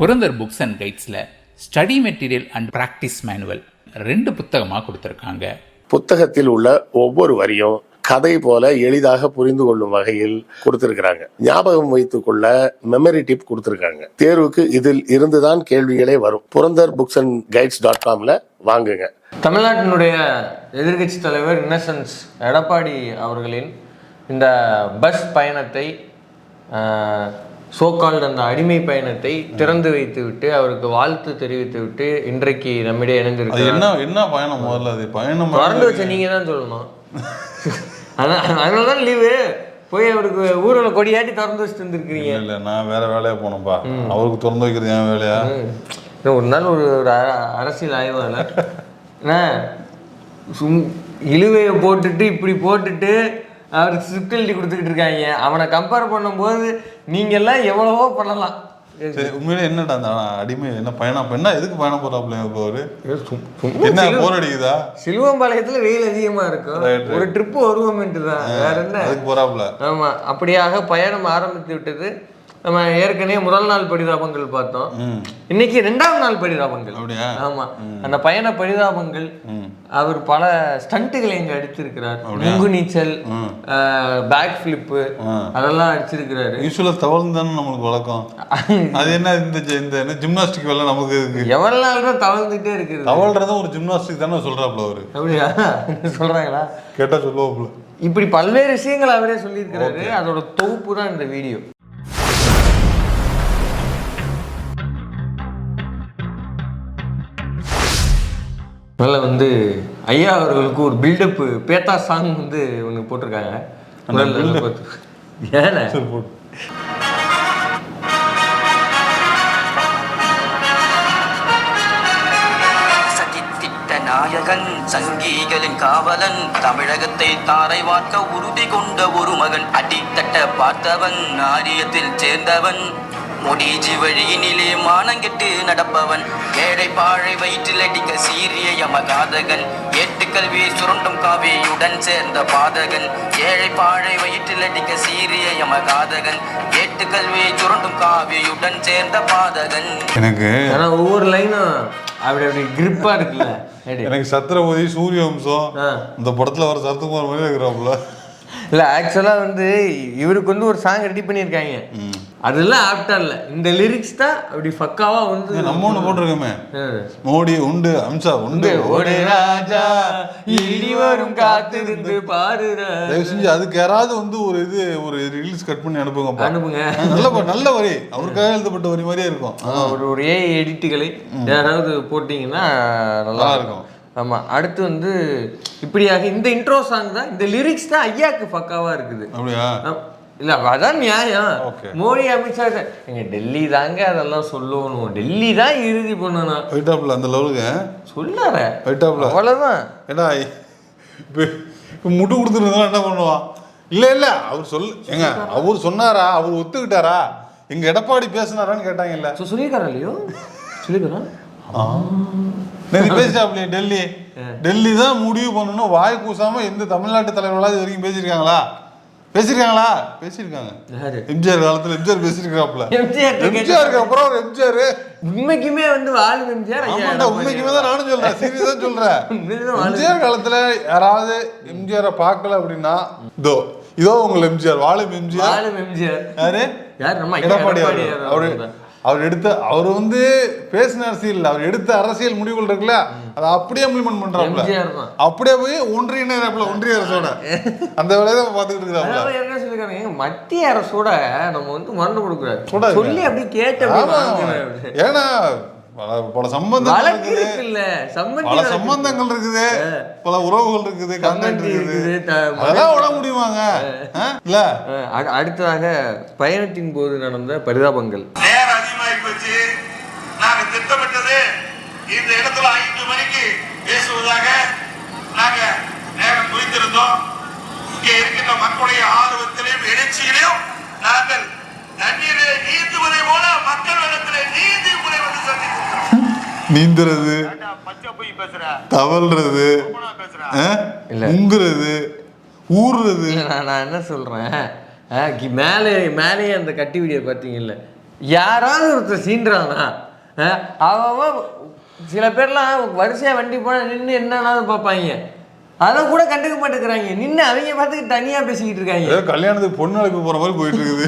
Purandar books and கைட்ஸில் study material and practice manual ரெண்டு புத்தகமாக கொடுத்துருக்காங்க. புத்தகத்தில் உள்ள ஒவ்வொரு வரியும் கதை போல எளிதாக புரிந்து கொள்ளும் வகையில் கொடுத்திருக்கிறாங்க. ஞாபகம் வைத்துக் கொள்ள மெமரி டிப் கொடுத்திருக்காங்க. தேர்வுக்கு இதில் இருந்துதான் கேள்விகளே வரும். Purandar books and guides dot காம்ல வாங்குங்க. தமிழ்நாட்டினுடைய எதிர்க்கட்சி தலைவர் இன்னசென்ஸ் எடப்பாடி அவர்களின் இந்த பஸ் பயணத்தை சோகால்டு அந்த அடிமை பயணத்தை திறந்து வைத்து விட்டு அவருக்கு வாழ்த்து தெரிவித்து விட்டு இன்றைக்கு நம்மிடையே அது இணைந்திருக்கிறார் என்ன என்ன பயணம் முதல்ல அது? பயணம் திறந்து வச்ச நீங்க தான் சொல்லணும். அதான் அதனால தான் லீவு போய் அவருக்கு ஊரில் கொடியாட்டி திறந்து வச்சுட்டு இருந்திருக்கிறீங்க இல்ல நான் வேற வேலையா போனேன்ப்பா அவருக்கு திறந்து வைக்கிறது என் வேலையா? ஒரு நாள் ஒரு அரசியல் ஆய்வாளர். சும் இழுவையை போட்டுட்டு இப்படி போட்டுட்டு அவருக்கு ஸ்கிரிப்ட் எழுதி கொடுத்துக்கிட்டு இருக்காங்க. அவனை கம்பேர் பண்ணும்போது நீங்க எல்லாம் எவ்வளவோ பண்ணலாம். சரி உண்மையிலே என்னடா அந்த அடிமை என்ன பயணம் என்ன எதுக்கு பயணம் போறாப்ல இப்போ அவரு என்ன போர் அடிக்குதா? சிலுவம்பாளையத்துல வெயில் அதிகமா இருக்கும். ஒரு ட்ரிப் வருவோம்ட்டு தான். வேற என்ன? அதுக்கு போறாப்ல ஆமா அப்படியாக பயணம் ஆரம்பித்து விட்டது. நம்ம ஏற்கனவே முதல் நாள் பரிதாபங்கள் பார்த்தோம். இன்னைக்கு ரெண்டாவது நாள் பரிதாபங்கள். ஆமா. அந்த பயண பரிதாபங்கள் அவர் பல ஸ்டண்ட்டுகளை இங்க அடிச்சிருக்கிறார். முங்கு நீச்சல். Back flip. அதெல்லாம் அடிச்சிருக்கிறாரு. யூஸ்வலா தவழ்ந்து தானே நம்மளுக்கு வழக்கம். அது என்ன இந்த இந்த என்ன ஜிம்னாஸ்டிக் வேலை நமக்கு இருக்கு? எவ்வளவு நாள் தான் தவழ்ந்துட்டே இருக்குது. தவழ்றதும் ஒரு ஜிம்னாஸ்டிக் தானே சொல்றாப்ல அவரு. அப்படியா? சொல்றாங்களா? கேட்டா சொல்லுவாப்ல இப்படி பல்வேறு விஷயங்கள் அவரே சொல்லியிருக்கிறாரு. அதோட தொகுப்பு தான் இந்த வீடியோ முதல்ல வந்து ஐயா அவர்களுக்கு ஒரு பில்டப் பேத்தா சாங் வந்து ஒன்று போட்டிருக்காங்க. சகித்திட்ட நாயகன் சங்கிகளின் காவலன் தமிழகத்தை தாரை வார்க்க உறுதி கொண்ட ஒரு மகன். அடித்தட்ட பார்த்தவன் ஆரியத்தில் சேர்ந்தவன். முடிஜி வழியினிலே மானங்கெட்டு நடப்பவன். ஏழை பாழை வயிற்றில் அடிக்க சீரிய யமகாதகன். ஏட்டுக்கல்வி சுருண்டும் காவியுடன் சேர்ந்த பாதகன். ஏழை பாழை வயிற்றில் அடிக்க சீரிய யமகாதகன். ஏட்டுக்கல்வி சுருண்டும் காவியுடன் சேர்ந்த பாதகன். எனக்கு ஆனா ஒவ்வொரு லைனும் அப்படி அப்படி கிரிப்பா இருக்குல்ல. எனக்கு சத்திரபதி சூரிய வம்சம் ஆ. இந்த படத்துல வர சரத்குமார் மாதிரி இருக்கிறாப்புல. இல்ல ஆக்சுவலா வந்து இவருக்கு வந்து ஒரு சாங் ரெடி பண்ணியிருக்காங்க. அதெல்லாம் ஆப்டா இல்ல. இந்த லிரிக்ஸ் தான் அப்படி பக்காவா வந்து நம்ம ஒண்ணு போட்டிருக்கோமே. மோடி உண்டு அம்சா உண்டு. ஓடு ராஜா இடி வரும் காத்திருந்து பாரு. தயவு செஞ்சு அதுக்கு யாராவது வந்து ஒரு இது ஒரு ரீல்ஸ் கட் பண்ணி அனுப்புங்கப்பா. அனுப்புங்க. நல்ல நல்ல வரி. அவருக்காக எழுதப்பட்ட வரி மாதிரியே இருக்கும். ஒரு ஒரு எடிட்டுகளை யாராவது போட்டீங்கன்னா நல்லா இருக்கும். ஆமா அடுத்து வந்து இப்படியாக இந்த இன்ட்ரோ சாங் தான் இந்த லிரிக்ஸ் தான் ஐயாக்கு பக்காவா இருக்குது. அப்படியா. இல்ல அதான் நியாயம். மோடி அமித்ஷா எங்க டெல்லி தாங்க அதெல்லாம் சொல்லணும். டெல்லி தான் இறுதி பண்ணணும். போயிட்டாப்புல அந்த லெவலுக்கு சொல்லார போயிட்டாப்புல அவ்வளவுதான். ஏடா இப்போ முட்டு கொடுத்துருந்தா என்ன பண்ணுவான் இல்ல இல்ல அவர் சொல் ஏங்க அவர் சொன்னாரா? அவர் ஒத்துக்கிட்டாரா? எங்க எடப்பாடி பேசினாரான்னு கேட்டாங்கல்ல So, சொல்லியிருக்காரா இல்லையோ? சொல்லியிருக்காரா நேற்று பேசிட்டாப்லையே டெல்லி. டெல்லி தான் முடிவு பண்ணணும். வாய் கூசாம எந்த தமிழ்நாட்டு தலைவர்களாவது இது வரைக்கும் பேசியிருக்காங்களா? பேசியிருக்காங்களா? பேசியிருக்காங்க. யாரு? எம்ஜிஆர் காலத்துல எம்ஜிஆர் பேசியிருக்காப்ல எம்ஜிஆர் எம்ஜிஆருக்கு அப்புறம் ஒரு எம்ஜிஆர். உண்மைக்குமே வந்து வாழும் எம்ஜிஆர் ஆமாண்டா உண்மைக்குமே தான் நானும் சொல்றேன். சீரியஸா சொல்றேன். எம்ஜிஆர் காலத்துல யாராவது எம்ஜிஆரை பார்க்கல அப்படின்னா இதோ இதோ உங்கள் எம்ஜிஆர் வாழும் எம்ஜிஆர். வாழும் எம்ஜிஆர். யாரு? யார்? நம்ம எடப்பாடி. அவரு. அவர் எடுத்த அவர் வந்து பேசின அரசியல் இல்ல. அவர் எடுத்த அரசியல் முடிவுகள் இருக்குல்ல அதை அப்படியே இம்ப்ளிமெண்ட் பண்றாப்ல அப்படியே போய் ஒன்றியினராப்ல ஒன்றிய அரசோட. அந்த வேலையை தான் பார்த்துக்கிட்டு அதாவது என்ன சொல்லிருக்காங்க மத்திய அரசோட நம்ம வந்து மறந்து கூடாது. சொல்லி அப்படி கேட்டு. ஏன்னா பல பல சம்பந்தங்கள் வழக்கு இருக்குது. இருக்குல்ல. பல சம்பந்தங்கள் இருக்குது. பல உறவுகள் இருக்குது கண்டென்ட் இருக்குது. அதெல்லாம் விட முடியுமாங்க? இல்ல? அடுத்ததாக பயணத்தின் போது நடந்த பரிதாபங்கள். போச்சு. நாங்க திட்டமிட்டது இந்த இடத்துல ஐந்து மணிக்கு பேசுவதாக நாங்க நேரம் குறித்திருந்தோம். இங்கே இருக்கின்ற மக்களுடைய ஆர்வத்திலையும் எழுச்சியிலையும் நாங்கள் தண்ணீரை நீந்துவதை போல மக்கள் இடத்திலே நீந்தி முறை வந்து சந்தித்திருக்கிறோம் நீந்துறது பச்சை போய் பேசுற? தவழ்றது பேசுற? ஆ? இல்ல. முங்குறது ஊறுறது நான் நான் என்ன சொல்றேன்? மேலே மேலேயே அந்த கட்டி வீடியோ பார்த்தீங்கல்ல? யாராவது ஒருத்தர் அஹ், அவன் சில பேர்லாம் வரிசையா வண்டி போனா நின்று என்னன்னாலும் பார்ப்பாங்க. அதை கூட கண்டுக்க மாட்டேங்கிறாங்க. நின்று அவங்க பார்த்துக்கு தனியா பேசிக்கிட்டு இருக்காங்க. ஏதோ கல்யாணத்துக்கு பொண்ணு அழைப்பு போற மாதிரி போயிட்டு இருக்குது.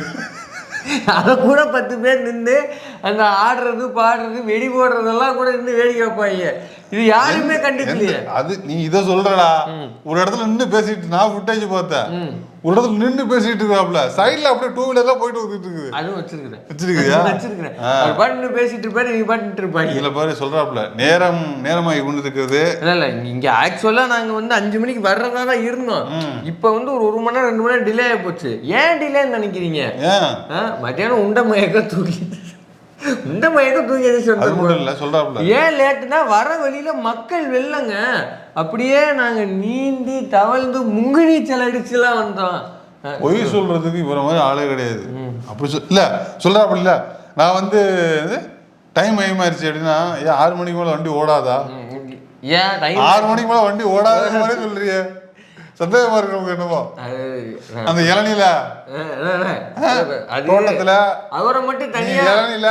அதை கூட பத்து பேர் நின்று அந்த ஆடுறது பாடுறது வெடி போடுறதெல்லாம் கூட நின்று வேடிக்கை வைப்பாங்க இது யாருமே கண்டுக்கலையே. அது நீ இத சொல்றடா. ஒரு இடத்துல நின்னு பேசிட்டு நான் ஃபுட்டேஜ் பார்த்தேன். ஒரு இடத்துல நின்னு பேசிட்டு இருக்காப்ல. சைடுல அப்படியே டூ வீலர்லாம் போயிட்டு வந்துட்டு இருக்குது. அதுவும் வச்சிருக்கிறேன். வச்சிருக்கியா? வச்சிருக்கிறேன். பாட்டு பேசிட்டு இருப்பாரு நீ பாட்டு இருப்பாங்க இதுல பாரு சொல்றாப்ல நேரம் நேரமாகி கொண்டு இருக்கிறது இல்ல இல்ல இங்க ஆக்சுவலா நாங்க வந்து அஞ்சு மணிக்கு வர்றதா தான் இருந்தோம். இப்ப வந்து ஒரு ஒரு மணி நேரம் ரெண்டு மணி நேரம் டிலே ஆகி போச்சு. ஏன் டிலேன்னு நினைக்கிறீங்க? மத்தியானம் உண்ட மயக்க தூக்கி உண்ட மயக்க தூக்கி எதிர்த்து சொல்றாப்ல ஏன் லேட்டுனா வர வழியில மக்கள் வெள்ளங்க அப்படியே நாங்க நீந்தி தவழ்ந்து முங்கு நீச்சல் அடிச்சுலாம் வந்தோம். பொய் சொல்றதுக்கு இவர மாதிரி ஆளே கிடையாது. அப்படி சொல் இல்ல சொல்றாப்ல இல்ல. நான் வந்து டைம் ஆயிடுச்சு அப்படின்னா ஏன் ஆறு மணிக்கு மேல வண்டி ஓடாதா? ஏன் ஆறு மணிக்கு மேல வண்டி ஓடாத மாதிரி சொல்றியே. சந்தேகமா இருக்கு நமக்கு என்னமோ அந்த இளநில. தோட்டத்துல. அவரை மட்டும் தனியா இளநில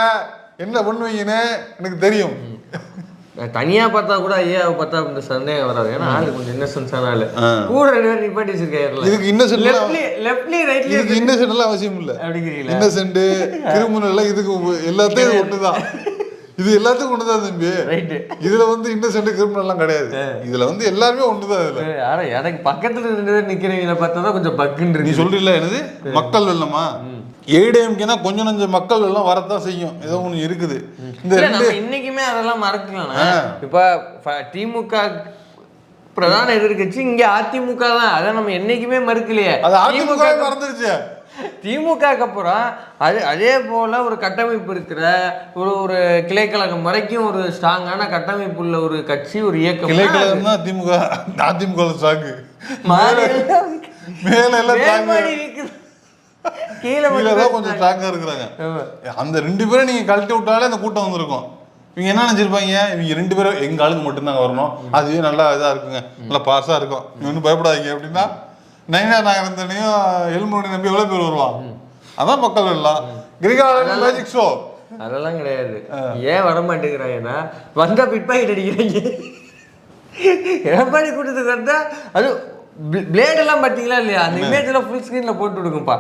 என்ன பண்ணுவீங்கன்னு எனக்கு தெரியும். தனியா பார்த்தா கூட ஐயா பார்த்தா இந்த சந்தேகம் வராது. ஏன்னா ஆளு கொஞ்சம் இன்னசென்ஸான ஆளு. கூட ரெண்டு பேர் நிப்பாட்டி வச்சிருக்காருல இதுக்கு எல்லாம் லெஃப்ட்லி ரைட்லி இதுக்கு இன்னசென்ட் எல்லாம் அவசியம் இல்ல. அப்படிங்கிறீங்களா? இன்னசென்ட் கிரிமினல் இதுக்கு எல்லாத்தையும் ஒண்ணுதான். இது எல்லாத்துக்கும் ஒண்ணுதான் தம்பி. ரைட்டு இதுல வந்து இன்னசென்ட் கிரிமினல் எல்லாம் கிடையாது. இதுல வந்து எல்லாருமே ஒண்ணுதான் இதுல. ஆனா எனக்கு பக்கத்துல ரெண்டு பேர் நிக்கிறவங்கள பார்த்தா தான் கொஞ்சம் பக்குன்னு நீ சொல்றீல்ல என்னது? மக்கள் வெள்ளமா? ஏடிஎம்கேனா கொஞ்சம் நஞ்சம் மக்கள் வெள்ளம் வரத்தான் செய்யும். ஏதோ ஒண்ணு இருக்குது. இந்த இன்னைக்குமே அதெல்லாம் மறக்கலாம். இப்ப திமுக பிரதான எதிர்க்கட்சி இங்க அதிமுக தான். அதை நம்ம என்னைக்குமே மறுக்கலையே. அது அதிமுக திமுக மறந்துருச்சு. திமுகக்கு அப்புறம் அது அதே போல ஒரு கட்டமைப்பு இருக்கிற ஒரு ஒரு கிளைக்கழகம் வரைக்கும் ஒரு ஸ்ட்ராங்கான கட்டமைப்பு உள்ள ஒரு கட்சி ஒரு இயக்கம். கிளைக்கழகம் தான் திமுக. அதிமுக ஸ்ட்ராங்கு மேல எல்லாம். கீழே தான் கொஞ்சம் ஸ்ட்ராங்கா இருக்கிறாங்க. அந்த ரெண்டு பேரும் நீங்க கழட்டி விட்டாலே அந்த கூட்டம் வந்திருக்கும். இவங்க என்ன நினைச்சிருப்பாங்க? இவங்க ரெண்டு பேரும் எங்க ஆளுங்க மட்டும்தாங்க வரணும். அதுவே நல்லா இதா இருக்குங்க. நல்லா பாசா இருக்கும். ஒன்றும் பயப்படாதீங்க. அப்படின்னா நைனா நாகரந்தனையும் எலும்பு நம்பி எவ்வளவு பேர் வருவான் அதான் மக்கள் எல்லாம் கிரிகாலன் மேஜிக் ஷோ அதெல்லாம் கிடையாது. ஏன் வர மாட்டேங்கிறாங்கன்னா வந்தா பிட்பாக்கெட் அடிக்கிறாங்க. எடப்பாடி கூட்டத்துக்கு வந்தா அது பிளேட் எல்லாம் பார்த்தீங்களா இல்லையா? அந்த இமேஜ் எல்லாம் ஃபுல் ஸ்க்ரீன்ல போட்டு விடுங்கப்பா.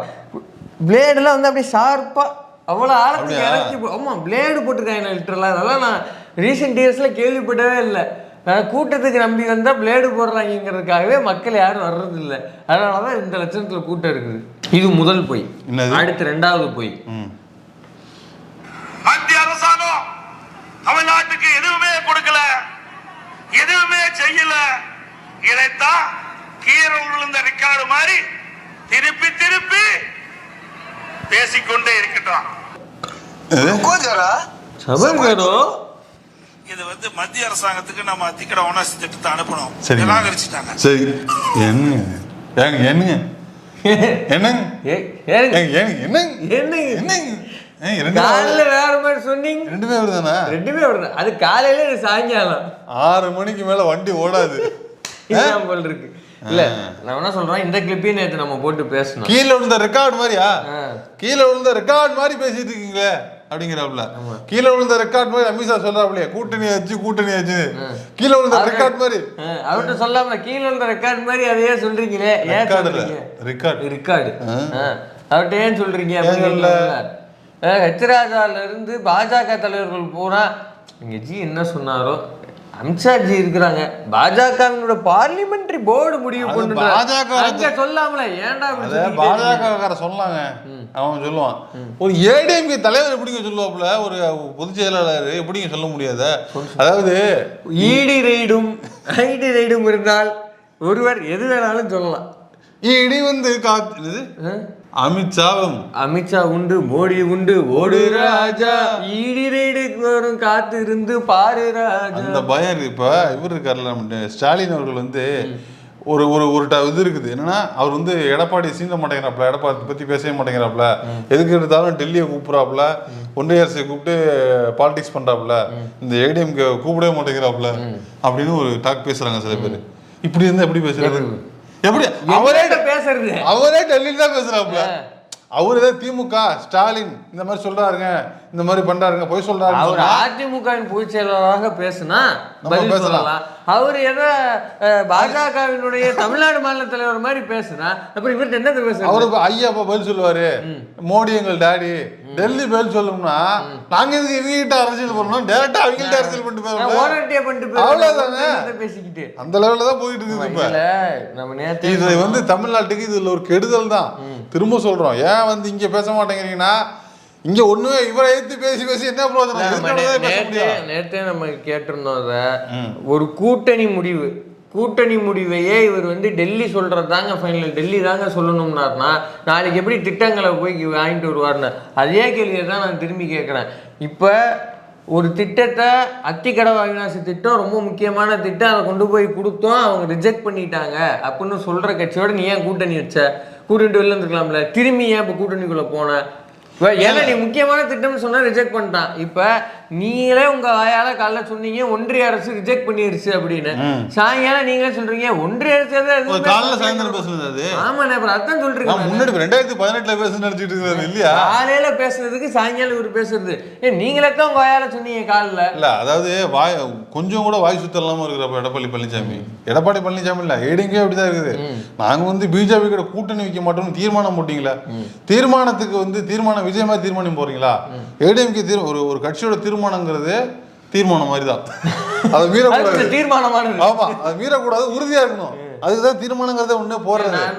பிளேட் எல்லாம் வந்து அப்படியே ஷார்ப்பா அவ்வளோ ஆழத்துக்கு? இறக்கி போ- ஆமா பிளேடு போட்டிருக்காங்க லிட்டரலாக அதெல்லாம் நான் ரீசெண்ட் இயர்ஸ்ல கேள்விப்பட்டவே இல்லை. கூட்டத்துக்கு நம்பி வந்தா பிளேடு போடுறாங்கிறதுக்காகவே மக்கள் யாரும் வர்றது இல்லை அதனால தான் இந்த லட்சணத்துல கூட்டம் இருக்குது. இது முதல் பொய்? அடுத்து ரெண்டாவது பொய். மத்திய அரசாங்கம் தமிழ்நாட்டுக்கு எதுவுமே கொடுக்கல எதுவுமே செய்யல. இதைத்தான் கீரை விழுந்த ரெக்கார்டு மாதிரி திருப்பி திருப்பி பேசிக்கொண்டே இருக்கட்டும். வந்து மத்திய அரசாங்கத்துக்கு நம்ம திக்கட ஓனர்ஸ் திட்டத்தை அனுப்பணும். சரி நிராகரிச்சுட்டாங்க. சரி. என்னங்க? ஏங்க என்னங்க? என்னங்க. ஏங்க? என்னங்க? என்னங்க? என்னங்க? காலைல வேற மாதிரி சொன்னீங்க. ரெண்டுமே வருதானே ரெண்டுமே விடுறேன் அது காலையில சாயங்காலம். ஆறு மணிக்கு மேல வண்டி ஓடாது. போல் இருக்கு. இல்ல நான் என்ன சொல்றேன். இந்த கிளிப்பையும் நேத்து நம்ம போட்டு பேசணும். கீழே விழுந்த ரெக்கார்ட் மாதிரியா? ஆ. கீழே விழுந்த ரெக்கார்ட் மாதிரி பேசிட்டு இருக்கீங்களே? அப்படிங்கிறாப்ல கீழே விழுந்த ரெக்கார்ட் மாதிரி அமித்ஷா சொல்றாப்லையே கூட்டணி ஆச்சு கூட்டணி ஆச்சு கீழே விழுந்த ரெக்கார்ட் மாதிரி. ஆ, அவர்ட்ட சொல்லாம கீழே இருந்த ரெக்கார்ட் மாதிரி அதையே சொல்றீங்களே. ரெக்கார்ட் ரெக்கார்ட் ரெக்கார்டு அவர்கிட்ட ஏன் சொல்றீங்க ஹெச்ராஜால இருந்து பாஜக தலைவர்கள் பூரா இங்க ஜி என்ன சொன்னாரோ அமித்ஷா ஜி இருக்கிறாங்க. பாஜகவினோட பார்லிமெண்டரி போர்டு முடிவு கொண்டு பாஜக சொல்லாமல ஏன்டா? பாஜக சொல்லாங்க அவன் சொல்லுவான். ஒரு ஏடிஎம்கே தலைவர் எப்படிங்க சொல்லுவாப்புல? ஒரு பொதுச் செயலாளர் எப்படிங்க சொல்ல முடியாத? அதாவது ஈடி ரெய்டும் ஐடி ரெய்டும் இருந்தால் ஒருவர் எது வேணாலும் சொல்லலாம். இடி வந்து காத்து? அமித்ஷாவும். அமித்ஷா உண்டு மோடி உண்டு. ஓடு ராஜா. ஈடி ரெய்டுக்கு வரும் காத்து இருந்து பாரு ராஜா. அந்த பயம் இருக்கு. இப்ப இவர் இருக்கார்ல நம்ம ஸ்டாலின் அவர்கள் வந்து ஒரு ஒரு ஒரு இது இருக்குது. என்னன்னா அவர் வந்து எடப்பாடி சீந்த மாட்டேங்கிறாப்ல எடப்பாடி பத்தி பேசவே மாட்டேங்கிறாப்ல எதுக்கு எடுத்தாலும் டெல்லியை கூப்பிடுறாப்ல ஒன்றிய அரசை கூப்பிட்டு பாலிடிக்ஸ் பண்றாப்ல இந்த ஏடிஎம்கே கூப்பிடவே மாட்டேங்கிறாப்ல அப்படின்னு ஒரு டாக் பேசுறாங்க சில பேர். இப்படி இருந்தா எப்படி பேசுறது? எப்படி? அவரே பேசுறது. அவரே டெல்லியில தான் பேசுறாப்ல அவர் ஏதாவது திமுக ஸ்டாலின் இந்த மாதிரி சொல்றாருங்க இந்த மாதிரி பண்றாருங்க பொய் சொல்றாருன்னு அவர் அதிமுகவின் பொதுச் செயலாளராக பேசுனா நம்ம பேசலாம். அவர் ஏதோ அஹ், பாஜகவினுடைய தமிழ்நாடு மாநில தலைவர் மாதிரி பேசுனா அப்புறம் இவர்கிட்ட என்னது அவரு பேசுறது இப்ப ஐயா அப்ப பதில் சொல்லுவாரு. மோடி எங்கள் டாடி. டெல்லி பதில் சொல்லணும்னா நாங்க இதுக்கு இவங்க கிட்ட அரசியல் பண்ணணும்? டேரக்டா அவங்க கிட்ட அரசியல் பண்ணிட்டு ஓரட்டியா பண்ணிட்டு அவ்வளவுதானே. பேசிக்கிட்டு. அந்த லெவல்ல தான் போயிட்டு இருக்குது இப்ப. நம்ம நேத்து இது வந்து தமிழ்நாட்டுக்கு இதுல ஒரு கெடுதல் தான். திரும்ப சொல்றோம். ஏன் வந்து இங்க பேச மாட்டேங்கிறீங்கன்னா இங்க ஒண்ணுமே இவரை ஏத்து பேசி பேசி என்ன பிரயோஜனம் நேத்தே நம்ம கேட்டிருந்தோம் ஒரு கூட்டணி முடிவு. கூட்டணி முடிவையே இவர் வந்து டெல்லி சொல்றது தாங்க ஃபைனல் டெல்லி தாங்க சொல்லணும்னாருனா நாளைக்கு எப்படி திட்டங்களை போய் வாங்கிட்டு வருவார்னு அதே கேள்வியை தான் நான் திரும்பி கேட்குறேன். இப்போ ஒரு திட்டத்தை அத்திக்கடை அவிநாசி திட்டம் ரொம்ப முக்கியமான திட்டம் அதை கொண்டு போய் கொடுத்தோம் அவங்க ரிஜெக்ட் பண்ணிட்டாங்க அப்படின்னு சொல்ற கட்சியோட நீ ஏன் கூட்டணி வச்ச? கூட்டிட்டு வெளில இருந்துக்கலாம்ல திரும்பி ஏன் இப்போ கூட்டணிக்குள்ள போன? இப்ப ஏன்னா நீ முக்கியமான திட்டம்னு சொன்னா ரிஜெக்ட் பண்ணிட்டான். இப்போ நீங்களே உங்க வாயால காலைல சொன்னீங்க ஒன்றிய அரசு ரிஜெக்ட் பண்ணிருச்சு அப்படின்னு. சாயங்காலம் நீங்களே சொல்றீங்க ஒன்றிய அரசு ஒரு காலைல. சாயந்தரம் பேசுனது அது. ஆமாண்ணே அப்புறம் அதான் சொல்றேன். நான் முன்னாடி ரெண்டாயிரத்தி பதினெட்டுல பேச நினைச்சிட்டு இருக்கிறது இல்லையா? காலையில பேசுறதுக்கு சாயங்காலம் இவர் பேசுறது. ஏ நீங்களே தான் உங்க வாயால சொன்னீங்க காலைல. இல்ல அதாவது வாய் கொஞ்சம் கூட வாய் சுத்தம் இல்லாம இருக்கிறப்ப எடப்பாடி பழனிசாமி எடப்பாடி பழனிசாமி இல்ல ஏடிங்கே அப்படிதான் இருக்குது. நாங்க வந்து பிஜேபி கூட கூட்டணி வைக்க மாட்டோம்னு தீர்மானம் போட்டீங்களா? தீர்மானத்துக்கு வந்து தீர்மானம் விஜயமா தீர்மானம் போறீங்களா ஏடிஎம்கே ஒரு ஒரு கட்சியோட தீர்மானங்கிறது தீர்மானம் மாதிரி தான் அதை மீறக்கூடாது. அது தீர்மானமானது ஆமா அது மீறக்கூடாது உறுதியா இருக்கணும். அதுக்குதான் தீர்மானங்கிறத ஒண்ணே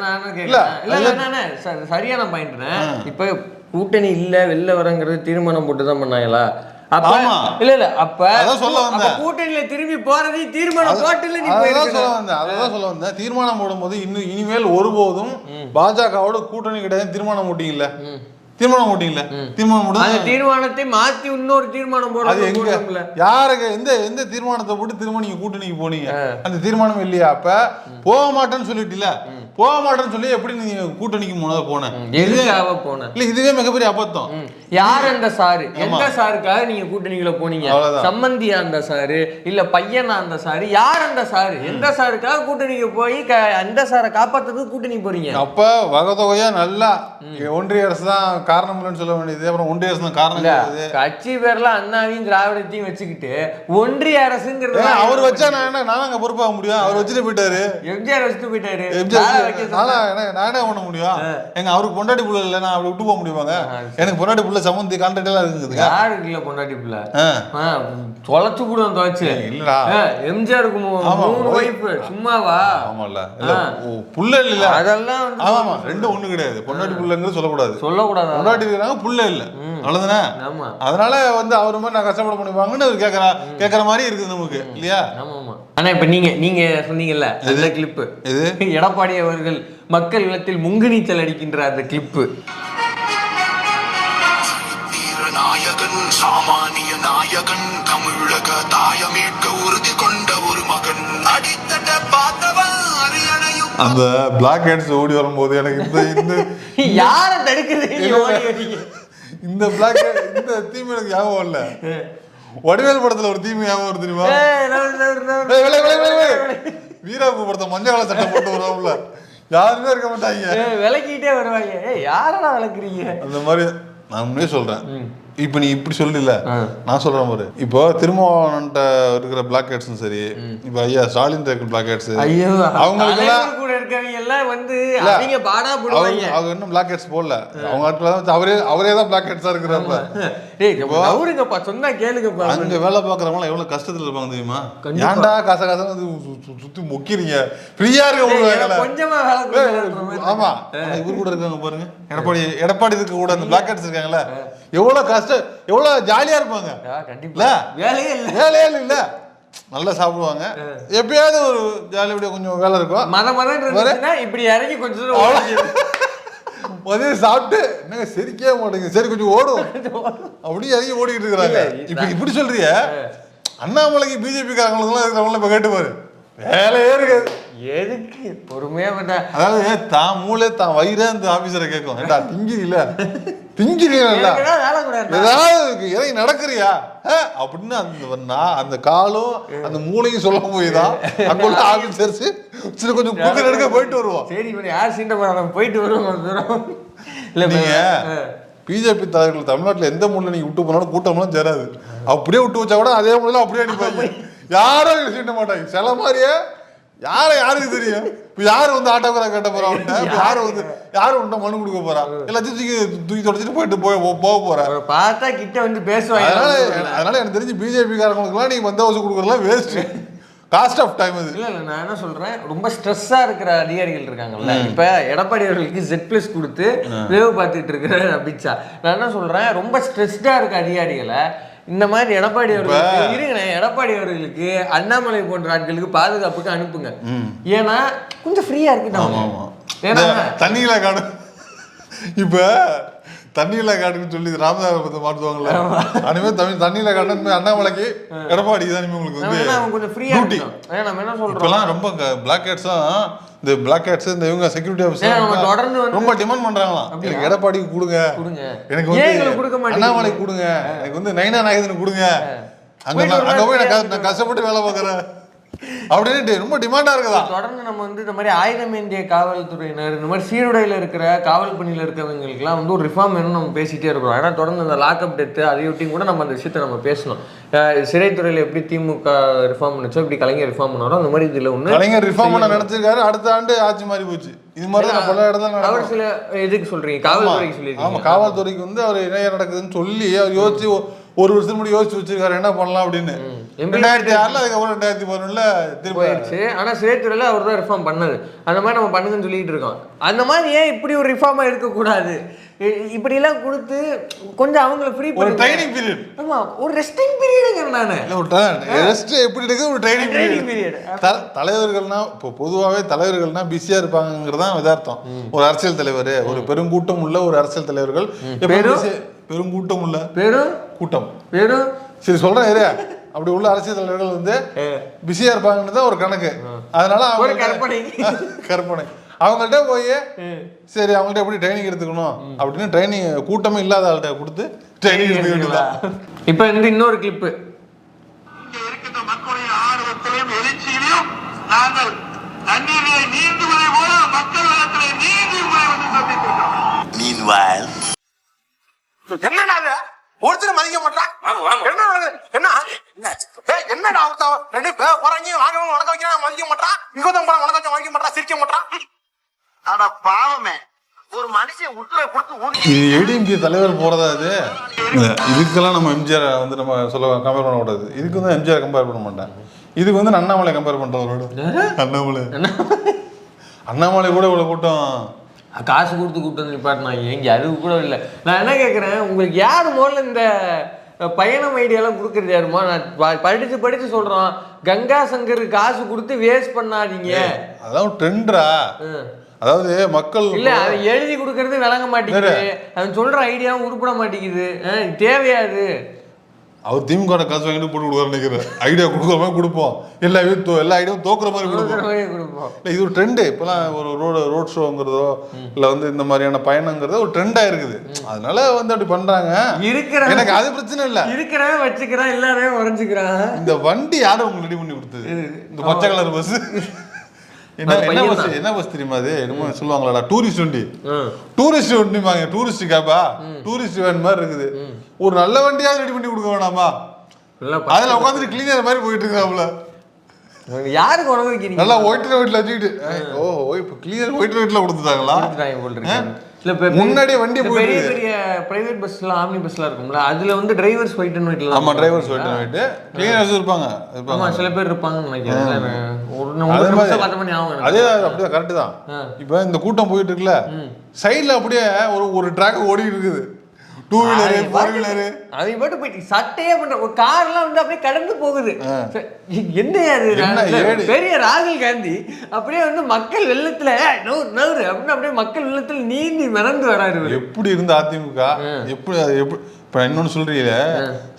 நானும் இல்ல. இல்ல, சரியான பாயிண்ட்னே இப்ப கூட்டணி இல்ல வெளில வரங்கிறது தீர்மானம் போட்டு தான் பண்ணாங்களா? அப்ப. இல்ல இல்ல அப்ப சொல்ல வந்தேன். கூட்டணியில திரும்பி போறதே தீர்மானம் போட்டுல நீ அதான் சொல்ல வந்தேன். அதான் சொல்ல வந்தேன். தீர்மானம் போடும்போது இன்னும் இனிமேல் ஒருபோதும் பாஜகவோட கூட்டணி கிடையாது தீர்மானம் போட்டீங்கல்ல. தீர்மானம் போட்டீங்கல்ல? தீர்மானம் அந்த போட்டு தீர்மானத்தை மாத்தி இன்னொரு தீர்மானம் அது போடுறது எங்க? போடுறோம்ல. யாருக்கு? எந்த எந்த தீர்மானத்தை போட்டு திரும்ப நீங்க கூட்டணிக்கு போனீங்க? அந்த தீர்மானம் இல்லையா அப்ப? போக மாட்டேன்னு சொல்லிட்டீல போக மாட்டேன்னு சொல்லி எப்படி நீங்க கூட்டணிக்கு முன்னதாக போனேன் எதுக்காக போன? இல்ல இதுவே மிகப்பெரிய அபத்தம். யார் அந்த சாரு? எந்த சாருக்காக நீங்க கூட்டணிக்குள்ள போனீங்க. சம்மந்தியா அந்த சாரு? இல்ல பையனா அந்த சாரு? யார் அந்த சாரு? எந்த சாருக்காக கூட்டணிக்கு போய் அந்த சாரை காப்பாத்துறதுக்கு கூட்டணி போறீங்க? அப்ப வகதொகையா நல்லா ஒன்றிய அரசு தான் காரணம் இல்லைன்னு சொல்ல வேண்டியது. அப்புறம் ஒன்றிய அரசு தான் காரணம் கட்சி பேர்ல அண்ணாவையும் திராவிடத்தையும் வச்சுக்கிட்டு ஒன்றிய அரசுங்கிறது அவர் வச்சா நான் என்ன நானும் அங்க பொறுப்பாக முடியும்? அவர் வச்சுட்டு போயிட்டாரு. எம்ஜிஆர் வச்சுட்டு போயிட்டாரு. எம்ஜிஆர் நானா என்ன- பண்ண முடியும். எங்க அவருக்கு பொண்டாட்டி புள்ள இல்ல நான் அப்படி விட்டு போக முடியுமாங்க? எனக்கு பொண்டாட்டி புள்ள சம்மந்தி கான்ட்ராக்ட் எல்லாம் இருக்குதுங்க. யாரு இல்ல பொண்டாட்டி பிள்ளை. தொலைச்சு கூடுவோம் துவைச்சு இல்லடா. எம்ஜிஆருக்கு ஆமா, மூணு. ஒய்ஃப் சும்மாவா? ஆமால்ல. இல்ல புள்ள இல்ல அதெல்லாம் வந்து ஆமா ரெண்டும் ஒண்ணு கிடையாது. பொண்டாட்டி புள்ளங்கிறது சொல்லக்கூடாது. சொல்லக்கூடாது? பொண்டாட்டி இருக்கிறாங்க புள்ள இல்ல. அவ்வளவுதானே? ஆமா. அதனால வந்து அவர் மாதிரி நான் கஷ்டப்பட முடியுமாங்கன்னு அவர் கேட்கறா கேட்கற மாதிரி இருக்குது நமக்கு இல்லையா? ஆமா. ஆமா ஆனா இப்ப நீங்க நீங்க சொன்னீங்கல்ல அந்த கிளிப்பு இது எடப்பாடி அவர்கள் மக்கள் இல்லத்தில் முங்கு நீச்சல் அடிக்கின்ற அந்த கிளிப்பு சாமானிய நாயகன் தமிழக தாயமீட்க உறுதி கொண்ட ஒரு மகன். அடித்தட்ட பார்த்தவன் அந்த பிளாக் ஹேட்ஸ் ஓடி வரும்போது எனக்கு இந்த இந்த யார தடுக்குது? இந்த பிளாக் இந்த தீம் எனக்கு ஞாபகம் இல்ல. வடிவேல் படத்துல ஒரு தீம் ஞாபகம் வருது தெரியுமா. வீராப்பு படத்தை மஞ்சள் கலர் சட்டை போட்டு வருவாங்கல்ல யாருமே இருக்க மாட்டாங்க. விளக்கிட்டே வருவாங்க. ஏய் யாரடா விளக்குறீங்க? அந்த மாதிரி நான் உண்மையே சொல்றேன். இப்போ நீ இப்படி சொல்லல நான் சொல்றேன் பாரு. இப்போ திருமாவளவன்ட்ட இருக்கிற பிளாக் ஹெட்ஸும் சரி இப்போ ஐயா ஸ்டாலின் இருக்கிற பிளாக் ஹெட்ஸ் ஐயோ எல்லாம் வந்து அவங்க பாடா போடுவாங்க. அவங்க இன்னும் பிளாக் ஹெட்ஸ் போடல. அவங்க தான் அவரே அவரே தான் பிளாக் ஹெட்ஸா இருக்கிறப்ப டேய் நவுருங்கப்பா சொன்னா கேளுங்கப்பா. அங்க வேலை பாக்குறவங்க எவ்வளவு கஷ்டத்துல இருப்பாங்க தெரியுமா? ஏன்டா காச காசு சுத்தி மொக்கிறீங்க? ஃப்ரீயா இருக்க கொஞ்சமா. ஆமா. இவர் கூட இருக்காங்க பாருங்க. எடப்பாடி எடப்பாடி இருக்க கூட அந்த பிளாக் ஹெட்ஸ் இருக்காங்கல்ல. எவ்வளவு கஷ்டம் எவ்வளவு ஜாலியா இருப்பாங்க. கண்டிப்பா? வேலையே இல்ல. வேலையே இல்ல. நல்லா சாப்பிடுவாங்க. எப்பயாவது ஒரு ஜாலியா கொஞ்சம் வேலை இருக்கும். மதம் இருந்துச்சுன்னா இப்படி இறங்கி கொஞ்ச தூரம். மதியம் சாப்பிட்டு என்னங்க சிரிக்கவே மாட்டேங்குது. சரி கொஞ்சம் ஓடும். அப்படியே இறங்கி ஓடிக்கிட்டு இருக்கிறாங்க. இப்ப இப்படி சொல்றிய? அண்ணாமலைக்கு பிஜேபி காரங்களுக்குலாம் இருக்கிறவங்கள இப்ப கேட்டு பாரு வேலையே இருக்காது. எதுக்கு பொறுமையா பண்ண அதாவது தான் மூளை தான் வயிறே அந்த ஆபீசரை கேட்கும். ஏண்டா திங்கிறீல? திங்கிறீங்களா ஏதாவது இறங்கி நடக்கிறியா? அப்படின்னு அந்த அந்த காலும் அந்த மூளையும் சொல்ல போய் தான் அங்குள்ள ஆபீசர்ஸ் சரி கொஞ்சம் குக்கர் எடுக்க போயிட்டு வருவோம். சரி இப்ப யார் சீண்டை போறாங்க போயிட்டு வருவோம் இல்ல இப்ப- நீங்க ஆ. பிஜேபி தலைவர்கள் தமிழ்நாட்டுல எந்த மூலையில நீங்க விட்டு போனாலும் கூட்டம்லாம் சேராது. அப்படியே விட்டு வச்சா கூட அதே மூலையில அப்படியே அடிப்பாங்க. யாரும் செய்ய மாட்டாங்க. சில மாதிரியே யாரை யாருக்கு தெரியும்? இப்ப யாரு வந்து ஆட்டோகிராஃப் கேட்ட போறா அவன்கிட்ட? யாரு வந்து யாரு உன்ட்ட மனு கொடுக்க போறா? எல்லாத்தையும் தூக்கி தூக்கி தொடச்சிட்டு போயிட்டு போய் போக போறா. பார்த்தா கிட்ட வந்து பேசுவாங்க. அதனால அதனால எனக்கு தெரிஞ்சு பிஜேபி காரங்களுக்குலாம் நீங்க பந்தோபஸ்து கொடுக்கறதுலாம் வேஸ்ட் காஸ்ட் ஆஃப் டைம் அது. இல்ல இல்ல நான் என்ன சொல்றேன்? ரொம்ப ஸ்ட்ரெஸ்ஸா இருக்கிற அதிகாரிகள் இருக்காங்கல்ல. இப்ப எடப்பாடி அவர்களுக்கு ஜெட் பிளஸ் கொடுத்து வேவு பார்த்துட்டு இருக்கிற அபித்ஷா நான் என்ன சொல்றேன்? ரொம்ப ஸ்ட்ரெஸ்டா இருக்க அதிகாரிகளை இந்த மாதிரி எடப்பாடி அவர்களுக்கு இருங்க எடப்பாடி அவர்களுக்கு அண்ணாமலை போன்ற ஆட்களுக்கு பாதுகாப்புக்கு அனுப்புங்க. ஏன்னா கொஞ்சம் ஃப்ரீயா இருக்கு தண்ணியில காடு இப்ப தண்ணியில காடுன்னு சொல்லி ராமதாபத்தை மாட்டுவாங்கல்ல அனிமே தமிழ் தண்ணியில காடுன்னு அண்ணாமலைக்கு எடப்பாடி தான் உங்களுக்கு வந்து கொஞ்சம் ஃப்ரீயா நம்ம என்ன சொல்றோம்? ரொம்ப பிளாக் ஹேட்ஸும் இந்த பிளாக் ஹேட்ஸ் இந்த இவங்க செக்யூரிட்டி ஆஃபீஸர் தொடர்ந்து ரொம்ப டிமாண்ட் பண்றாங்களாம். எனக்கு எடப்பாடிக்கு கொடுங்க. எனக்கு வந்து? அண்ணாமலைக்கு கொடுங்க. எனக்கு வந்து நைனா நாயகனுக்கு கொடுங்க அங்க அங்க போய் நான் கஷ்டப்பட்டு வேலை பார்க்கறேன். அப்படின்னு ரொம்ப டிமாண்டா இருக்குதா? தொடர்ந்து நம்ம வந்து இந்த மாதிரி ஆயுதம் ஏந்திய காவல்துறையினர் இந்த மாதிரி சீருடையில் இருக்கிற காவல் பணியில் இருக்கிறவங்களுக்குலாம் வந்து ஒரு ரிஃபார்ம் வேணும்னு நம்ம பேசிட்டே இருக்கிறோம். ஏன்னா தொடர்ந்து இந்த லாக்அப் டெத்து அதையொட்டியும் கூட நம்ம அந்த விஷயத்தை நம்ம பேசணும். சிறைத்துறையில் எப்படி திமுக ரிஃபார்ம் பண்ணுச்சோ இப்படி கலைஞர் ரிஃபார்ம் பண்ணாரோ அந்த மாதிரி இதில் ஒன்று கலைஞர் ரிஃபார்ம் பண்ண நினைச்சிருக்காரு. அடுத்த ஆண்டு ஆட்சி மாறி போச்சு. இது மாதிரி தான் பல இடத்துல அவர் சில எதுக்கு சொல்றீங்க காவல்துறைக்கு ஆமா சொல்லியிருக்கீங்க. காவல்துறைக்கு வந்து அவர் என்ன நடக்குதுன்னு சொல்லி அவர் யோசிச்சு ஒரு வருஷம் முன்னாடி யோசிச்சு வச்சிருக்காரு என்ன பண்ணலாம் அப்படின்னு. ரெண்டாயிரத்தி ஆறுல அதுக்கப்புறம் ரெண்டாயிரத்தி பதினொன்னுல திரும்ப போயிடுச்சு. ஆனா சிறைத்துறையில அவர் தான் ரிஃபார்ம் பண்ணது அந்த மாதிரி நம்ம பண்ணுங்கன்னு சொல்லிட்டு இருக்கோம். அந்த மாதிரி ஏன் இப்படி ஒரு ரிஃபார்மா இருக்கக்கூடாது? இ- இப்படி எல்லாம் கொடுத்து கொஞ்சம் அவங்கள ஃப்ரீ ஒரு ட்ரைனிங் பீரியட் ஆமா ஒரு ரெஸ்டிங் பீரியடுங்க நானு. ஒரு ரெஸ்ட் எப்படி இருக்குது ஒரு ட்ரைனிங் Training பீரியட். தலைவர்கள்னா இப்போ பொதுவாகவே தலைவர்கள்னா பிஸியா இருப்பாங்கிறது தான் யதார்த்தம். ஒரு அரசியல் தலைவர் ஒரு பெருங்கூட்டம் உள்ள ஒரு அரசியல் தலைவர்கள் பெரும்? பெருங்கூட்டம் உள்ள வெறும் கூட்டம். வெறும் சரி சொல்றேன் ஏரியா அப்படி உள்ள அரசியல் தலைவர்கள் வந்து பிஸியா இருப்பாங்கன்னு தான் ஒரு கணக்கு. அதனால ஒரு அவங்க கற்பனை. கற்பனை. அவங்கள்ட்ட போய் சரி அவங்கள்ட்ட எப்படி ட்ரைனிங் எடுத்துக்கணும் அப்படின்னு ட்ரைனிங் கூட்டமே இல்லாத ஆள்கிட்ட கொடுத்து ட்ரைனிங் எடுத்துக்க வேண்டியதுதான் இப்போ வந்து இன்னொரு கிளிப்பு Meanwhile, என்னடா ஒருத்தர் மதிக்க மாட்டான் என்ன? என்ன? என்னடா ஒருத்தன் ரெண்டு பேர் போறாங்க வாங்கவங்க வணக்க வைக்கிறான் மதிக்க மாட்டான் இங்கோதம் போறான் வணக்க வச்சா மதிக்க மாட்டான் சிரிக்க மாட்டான் அட பாவமே. ஒரு மனுஷன் உத்தரவை கொடுத்து ஊதி இது ஏடிஎம்கே தலைவர் போறதா இது? இதுக்கெல்லாம் நம்ம எம்ஜிஆர் வந்து நம்ம சொல்ல கம்பேர் பண்ண கூடாது இதுக்கு வந்து எம்ஜிஆர் கம்பேர் பண்ண மாட்டேன் இதுக்கு வந்து அண்ணாமலை கம்பேர் பண்றவரோட அண்ணாமலை. அண்ணாமலை கூட இவ்வளவு கூட்டம் காசு கொடுத்து கூப்பிட்டு வந்து நிப்பாட்டினாங்க எங்க அதுக்கு கூட இல்லை. நான் என்ன கேட்குறேன் உங்களுக்கு யார் முதல்ல இந்த பயணம் ஐடியாலாம் கொடுக்குறது யாருமா நான் ப- படிச்சு படிச்சு சொல்றோம். கங்கா சங்கருக்கு காசு கொடுத்து வேஸ்ட் பண்ணாதீங்க. அதான் ட்ரெண்டா ம். அதாவது மக்கள் இல்ல அவன் எழுதி கொடுக்கறது விளங்க மாட்டேங்குது. அவன் சொல்ற ஐடியாவும் உருப்பட மாட்டேங்குது. அஹ், தேவையா அது? அவர் திமுக காசு வாங்கிட்டு போட்டு கொடுக்குறாரு நினைக்கிறேன். ஐடியா கொடுக்குற மாதிரி கொடுப்போம். எல்லா எல்லா ஐடியாவும் தோக்குற மாதிரி கொடுக்குற கொடுப்போம். இல்லை இது ஒரு ட்ரெண்டு இப்போலாம் ஒரு ரோடு ரோட் ஷோங்கிறதோ இல்லை வந்து இந்த மாதிரியான பயணங்கிறதோ ஒரு ட்ரெண்டாக இருக்குது. அதனால வந்து அப்படி பண்ணுறாங்க இருக்கிற எனக்கு அது பிரச்சனை இல்லை. இருக்கிறவன் வச்சுக்கிறான் எல்லாரையும் வரைஞ்சுக்கிறான் இந்த வண்டி யாரும் உங்களுக்கு ரெடி பண்ணி கொடுத்தது? இந்த பச்சை கலர் பஸ் என்ன என்ன பஸ். என்ன பஸ் தெரியுமா அது? என்னமோ சொல்லுவாங்களாடா டூரிஸ்ட் வண்டி. டூரிஸ்ட் வண்டிப்பாங்க டூரிஸ்ட் கேப்பா? டூரிஸ்ட் வேன் மாதிரி இருக்குது. ஒரு நல்ல வண்டியாவது ரெடி பண்ணி கொடுக்க வேணாமா? அதுல உட்காந்துட்டு கிளீனர் மாதிரி போயிட்டு இருக்காப்ல யாருக்கு உணவு நல்லா ஒயிட் ரோட்ல வச்சுக்கிட்டு. ஓ இப்போ கிளியர் ஒயிட் ரோட்ல கொடுத்துட்டாங்களா. இல்ல இப்ப முன்னாடியே வண்டி பெரிய. பெரிய பிரைவேட் பஸ்லாம் ஆம்னி பஸ்லாம் இருக்கும்ல அதுல வந்து டிரைவர்ஸ் ஒயிட் அண்ட் ஒயிட்ல ஆமா டிரைவர்ஸ் ஒயிட் ஒயிட் கிளீனர்ஸ் இருப்பாங்க ஆமா இருப்பாங்க சில பேர் இருப்பாங்கன்னு நினைக்கிறேன். ஒரு பத்து மணி ஆகும். அதே அப்படிதான் கரெக்ட் தான். இப்போ இந்த கூட்டம் போயிட்டு இருக்குல்ல சைடுல அப்படியே ஒரு ஒரு ட்ராக் ஓடிட்டு இருக்குது. டூ வீலரு ஃபோர் வீலரு அவங்க பாட்டு போயிட்டு சட்டையே பண்ற ஒரு கார்லாம் வந்து அப்படியே கடந்து போகுது. என்ன அது? பெரிய ராகுல் காந்தி அப்படியே வந்து மக்கள் வெள்ளத்துல "ஏய், நவுறு நவுறு அப்படின்னு அப்படியே மக்கள் வெள்ளத்துல நீந்தி மிதந்து வராரு. எப்படி இருந்த அதிமுக? எப்படி எப்படி இப்ப இன்னொன்னு சொல்றீங்களே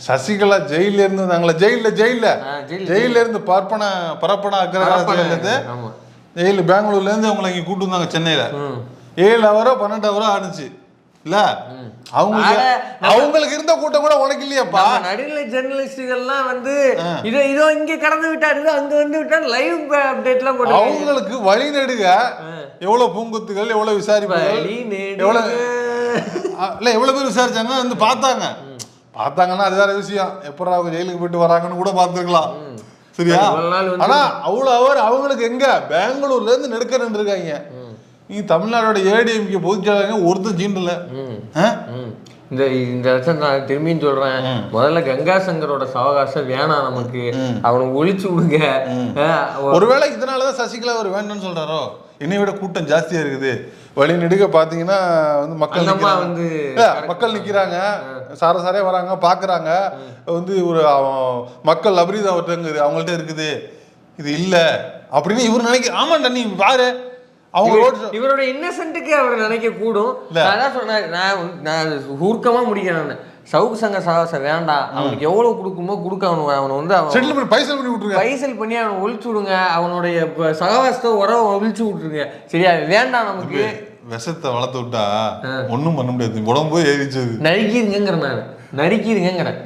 சசிகலா ஜெயில இருந்து வந்தாங்களே ஜெயில ஜெயில ஜெயில இருந்து பார்ப்பன பரப்பன அக்ரஹார பரப்பன, ஜெயில இருந்து ஆமா. ஜெயில பெங்களூர்ல இருந்து அவங்களை இங்க கூட்டு வந்தாங்க சென்னையில. ஏழு ஹவரோ பன்னெண்டு ஹவரோ ஆனிச்சு இல்ல. அவங்களுக்கு அவங்களுக்கு இருந்த கூட்டம் கூட உனக்கு இல்லையாப்பா? நடுநிலை ஜெர்னலிஸ்டுகள்லாம் வந்து இதோ இதோ இங்க கடந்து விட்டாரு அங்க வந்து விட்டாரு லைவ் அப்டேட்லாம் போட்டு அவங்களுக்கு வழி நெடுக எவ்வளவு பூங்குத்துகள் எவ்வளவு விசாரிப்புகள். எவ்வளவு இல்ல எவ்வளவு பேர் விசாரிச்சாங்க வந்து பார்த்தாங்க. பார்த்தாங்கன்னா அது வேற விஷயம். எப்படா அவங்க ஜெயிலுக்கு போயிட்டு வராங்கன்னு கூட பார்த்துருக்கலாம். சரியா? ஆனா அவ்வளவு அவர் அவங்களுக்கு எங்க? பெங்களூர்ல இருந்து நெடுக்க இருக்காங்க. நீ தமிழ்நாடோட ஏடிஎம்கே பொதுச்செயலாளர் ஒருத்தர்? ம். இந்த இந்த இடத்துல நான் திரும்பியும் சொல்றேன். முதல்ல கங்கா சங்கரோட சவகாசம் வேணாம் நமக்கு. அவனை ஒழிச்சு விடுங்க. ஒருவேளை இதனாலதான் சசிகலா அவர் வேண்டாம்னு சொல்றாரோ? என்னை விட கூட்டம் ஜாஸ்தியா இருக்குது. வழி நெடுக பாத்தீங்கன்னா வந்து மக்கள். வந்து மக்கள் நிக்கிறாங்க. சார சாரே வராங்க பாக்குறாங்க. வந்து ஒரு மக்கள் அபரீத அவர்கிட்ட அவங்கள்ட்ட இருக்குது. இது இல்ல. அப்படின்னு இவர் நினைக்க ஆமாண்டா நீ பாரு. அவங்க இவர்- ரோட் இவரோட இன்னசென்ட்டுக்கு அவர் நினைக்க கூடும். நான் தான் சொன்னேன் நான் நான் ஊர்க்கமா முடிக்கிறேன் சவுக்கு சங்க சகாசம் வேண்டாம். அவனுக்கு எவ்வளவு கொடுக்குமோ கொடுக்க அவனு அவனை வந்து அவன் பைசல் பண்ணி விட்டுருங்க. பைசல் பண்ணி அவனை ஒழிச்சு விடுங்க. அவனுடைய சகவாசத்தை உறவை ஒழிச்சு விட்டுருங்க. சரியா? வேண்டாம் நமக்கு. விஷத்தை வளர்த்து விட்டா ஒண்ணும் பண்ண முடியாது. உடம்பு ஏறிச்சது நறுக்கிடுங்கிறேன் நான். நறுக்கிடுங்கிறேன்